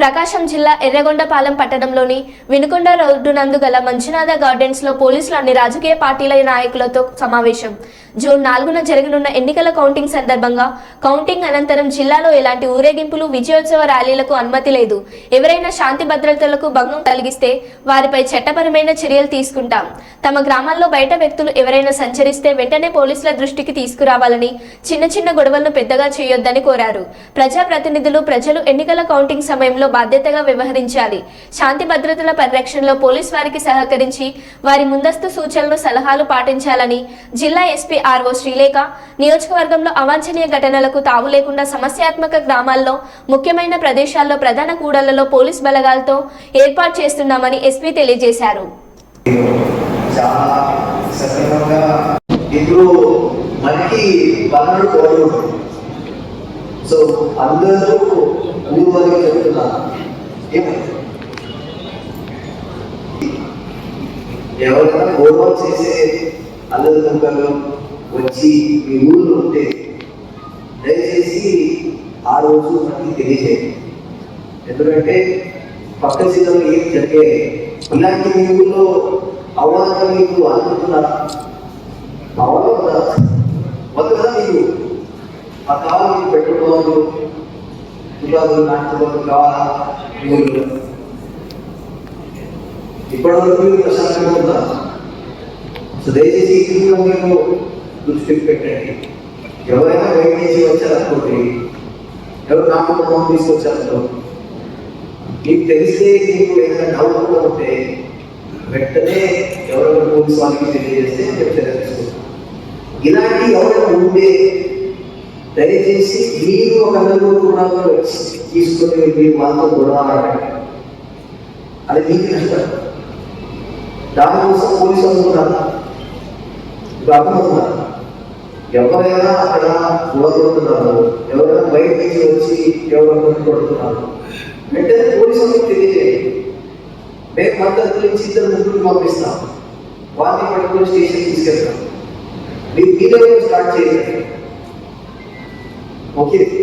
ప్రకాశం జిల్లా ఎర్రగొండపాలెం పట్టణంలోని వినుకొండ రోడ్డు నందు గల మంజునాథ గార్డెన్స్లో పోలీసులు అన్ని రాజకీయ పార్టీల నాయకులతో సమావేశం. జూన్ నాలుగున జరగనున్న ఎన్నికల కౌంటింగ్ సందర్భంగా కౌంటింగ్ అనంతరం జిల్లాలో ఎలాంటి ఊరేగింపులు విజయోత్సవ ర్యాలీలకు అనుమతి లేదు. ఎవరైనా శాంతి భద్రతలకు భంగం కలిగిస్తే వారిపై చట్టపరమైన చర్యలు తీసుకుంటాం. తమ గ్రామాల్లో బయట వ్యక్తులు ఎవరైనా సంచరిస్తే వెంటనే పోలీసుల దృష్టికి తీసుకురావాలని చిన్న చిన్న గొడవలను పెద్దగా చేయొద్దని కోరారు. ప్రజాప్రతినిధులు ప్రజలు ఎన్నికల కౌంటింగ్ సమయంలో బాధ్యతగా వ్యవహరించాలి. శాంతి భద్రతల పరిరక్షణలో పోలీస్ వారికి సహకరించి వారి ముందస్తు సూచనలు సలహాలు పాటించాలని జిల్లా ఎస్పీ ఆర్ఓ శ్రీలేఖ. నియోజకవర్గంలో అవాంఛనీయ ఘటనలకు తావు లేకుండా సమస్యాత్మక గ్రామాల్లో ముఖ్యమైన ప్రదేశాల్లో ప్రధాన కూడళ్ళలో పోలీస్ బలగాలతో ఏర్పాటు చేస్తున్నామని ఎస్పీ తెలియజేశారు. సో అందరూ ఎవరైనా గౌరవం చేసే అల్లరికంపలు వచ్చి మీ ఊళ్ళో ఉంటే దయచేసి ఆ రోజు మనకి తెలియజేయండి ఎందుకంటే పక్క జిల్లాలో ఏం జరిగే ఇలాంటి మీ ఊళ్ళో అవగాహన మీకు అనుకుంటున్నారా అవగాహన ఉందా? వద్దు కదా మీకు ఆ కావాలి మీకు పెట్టుకోవాలి గులాబీ నాటుకోవాలి కావాలా మీ ఊళ్ళో ఇప్పటివరకు మీరు ప్రశాంతంగా ఉందా సో దయచేసి ఇది కూడా మీరు దృష్టికి పెట్టండి ఎవరైనా బయట నుంచి వచ్చారనుకోండి ఎవరు నా కుటుంబం తీసుకొచ్చారనుకో మీకు తెలిస్తే మీకు ఏదైనా డౌట్ కూడా ఉంటే వెంటనే ఎవరైనా పోలీస్ వాళ్ళకి తెలియజేస్తే మేము చర్య తీసుకుంటాం ఇలాంటి ఎవరైనా ఉంటే దయచేసి మీరు ఒక నలుగురు కూడా తీసుకొని మీరు వాళ్ళతో గొడవలాడండి అది మీకు నష్టం దానికోసం పోలీసు వాళ్ళు ఉన్నారు ఇప్పుడు అర్థమవుతున్నారు ఎవరైనా అక్కడ గొడవపడుతున్నారు ఎవరైనా బయట నుంచి వచ్చి ఎవరైనా కొడుతున్నారు వెంటనే పోలీసులకు తెలియజేయండి. మేము మద్దతు నుంచి ఇద్దరు ముగ్గురు పంపిస్తాం. వారిని పట్టుకొని స్టేషన్ తీసుకెళ్తాం. మీరు మీరే స్టార్ట్ చేయండి. ఓకే.